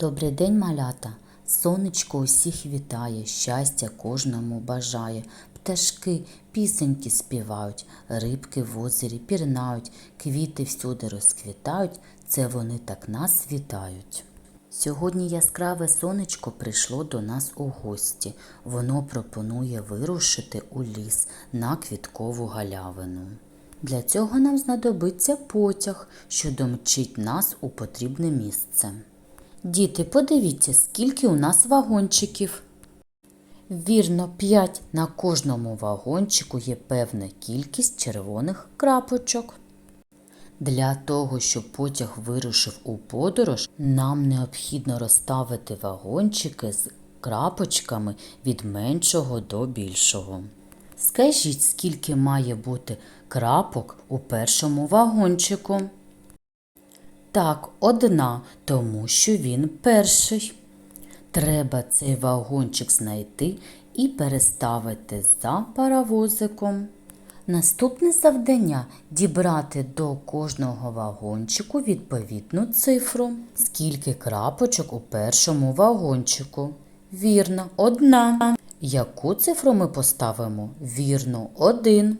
Добрий день, малята! Сонечко усіх вітає, щастя кожному бажає. Пташки пісеньки співають, рибки в озері пірнають, квіти всюди розквітають, це вони так нас вітають. Сьогодні яскраве сонечко прийшло до нас у гості. Воно пропонує вирушити у ліс на квіткову галявину. Для цього нам знадобиться потяг, що домчить нас у потрібне місце. Діти, подивіться, скільки у нас вагончиків. Вірно, 5 на кожному вагончику є певна кількість червоних крапочок. Для того, щоб потяг вирушив у подорож, нам необхідно розставити вагончики з крапочками від меншого до більшого. Скажіть, скільки має бути крапок у першому вагончику? Так, одна, тому що він перший. Треба цей вагончик знайти і переставити за паровозиком. Наступне завдання дібрати до кожного вагончику відповідну цифру. Скільки крапочок у першому вагончику? Вірно, одна. Яку цифру ми поставимо? Вірно, один.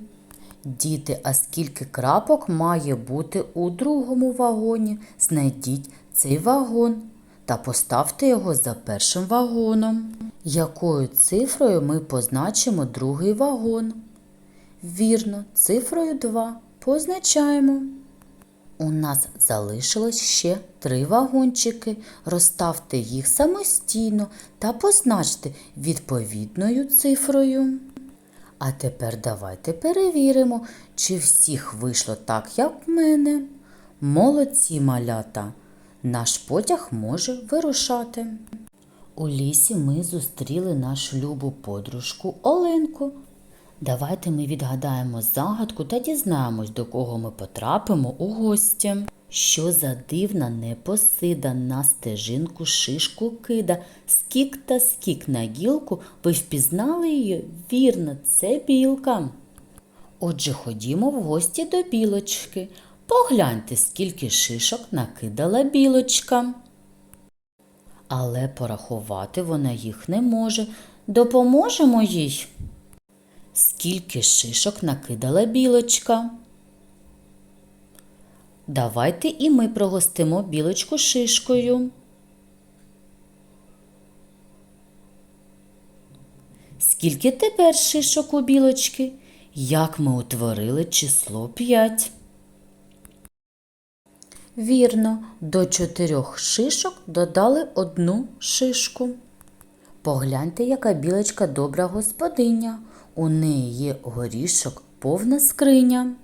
Діти, а скільки крапок має бути у другому вагоні? Знайдіть цей вагон та поставте його за першим вагоном. Якою цифрою ми позначимо другий вагон? Вірно, цифрою 2 позначаємо. У нас залишилось ще три вагончики. Розставте їх самостійно та позначте відповідною цифрою. А тепер давайте перевіримо, чи всіх вийшло так, як в мене. Молодці малята. Наш потяг може вирушати. У лісі ми зустріли нашу любу подружку Оленку. Давайте ми відгадаємо загадку та дізнаємось, до кого ми потрапимо у гості. Що за дивна непосида на стежинку шишку кида, скік та скік на гілку, ви впізнали її? Вірно, це білка. Отже, ходімо в гості до білочки. Погляньте, скільки шишок накидала білочка. Але порахувати вона їх не може. Допоможемо їй. Скільки шишок накидала білочка? Давайте і ми прогостимо білочку шишкою. Скільки тепер шишок у білочки? Як ми утворили число 5? Вірно, до чотирьох шишок додали одну шишку. Погляньте, яка білочка добра господиня. У неї є горішок повна скриня.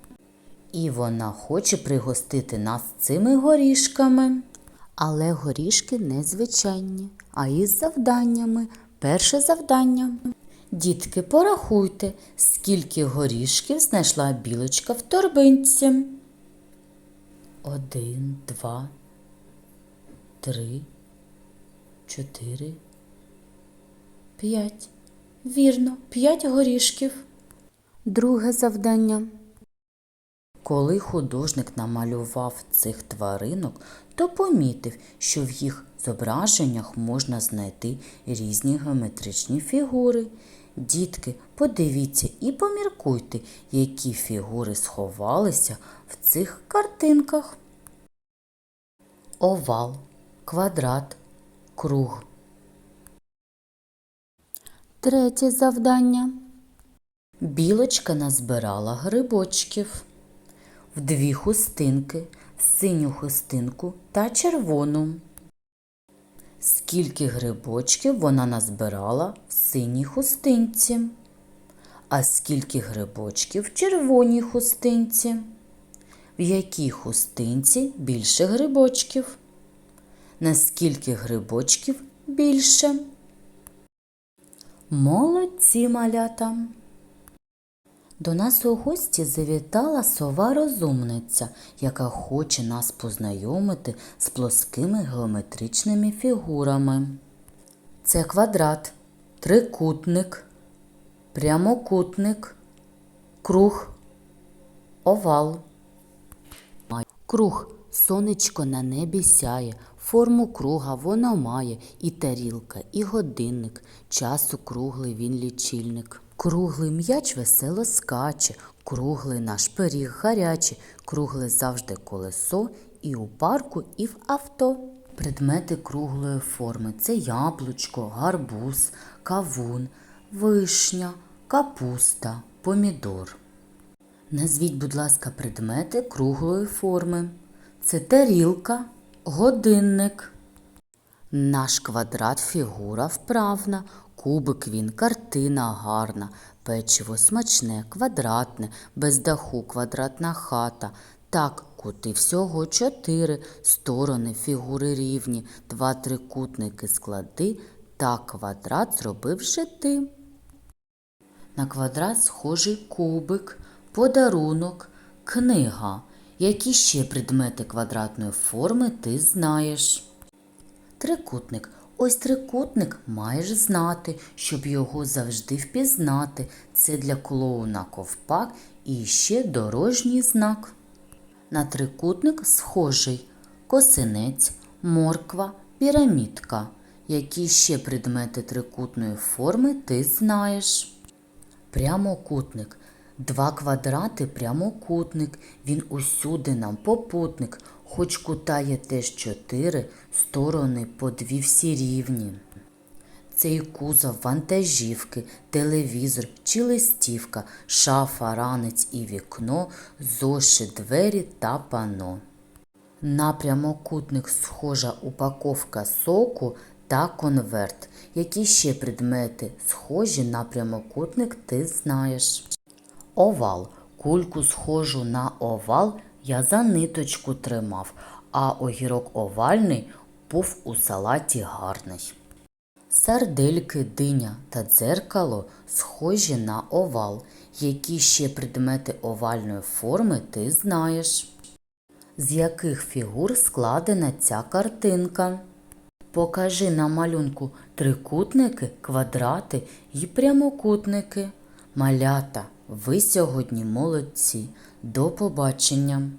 І вона хоче пригостити нас цими горішками. Але горішки незвичайні, а із завданнями. Перше завдання. Дітки, порахуйте, скільки горішків знайшла білочка в торбинці. Один, два, три, чотири, п'ять. Вірно, п'ять горішків. Друге завдання. Коли художник намалював цих тваринок, то помітив, що в їх зображеннях можна знайти різні геометричні фігури. Дітки, подивіться і поміркуйте, які фігури сховалися в цих картинках. Овал, квадрат, круг. Третє завдання. Білочка назбирала грибочків в дві хустинки, синю хустинку та червону. Скільки грибочків вона назбирала в синій хустинці? А скільки грибочків в червоній хустинці? В якій хустинці більше грибочків? Наскільки грибочків більше? Молодці малята! До нас у гості завітала сова розумниця, яка хоче нас познайомити з плоскими геометричними фігурами. Це квадрат, трикутник, прямокутник, круг, овал. Круг сонечко на небі сяє, Форму круга вона має і тарілка, і годинник, часу круглий він лічильник. Круглий м'яч весело скаче, круглий наш пиріг гарячий, кругле завжди колесо і у парку, і в авто. Предмети круглої форми це яблучко, гарбуз, кавун, вишня, капуста, помідор. Назвіть, будь ласка, предмети круглої форми. Це тарілка, годинник. Наш квадрат фігура вправна, кубик він картина гарна, печиво смачне, квадратне, без даху квадратна хата. Так, кути всього чотири, сторони фігури рівні, два трикутники склади, так квадрат зробив же ти. На квадрат схожий кубик, подарунок, книга. Які ще предмети квадратної форми ти знаєш? Трикутник. Ось трикутник маєш знати, щоб його завжди впізнати. Це для клоуна ковпак і ще дорожній знак. На трикутник схожий косинець, морква, пірамідка. Які ще предмети трикутної форми ти знаєш? Прямокутник. Два квадрати прямокутник. Він усюди нам попутник. Хоч кута є теж чотири, сторони по дві всі рівні. Цей кузов вантажівки, телевізор чи листівка, шафа, ранець і вікно, зошит, двері та пано. На прямокутник схожа упаковка соку та конверт. Які ще предмети схожі на прямокутник ти знаєш? Овал. Кульку схожу на овал я за ниточку тримав, а огірок овальний був у салаті гарний. Сардельки, диня та дзеркало схожі на овал. Які ще предмети овальної форми ти знаєш? З яких фігур складена ця картинка? Покажи на малюнку трикутники, квадрати і прямокутники. Малята, ви сьогодні молодці. До побачення!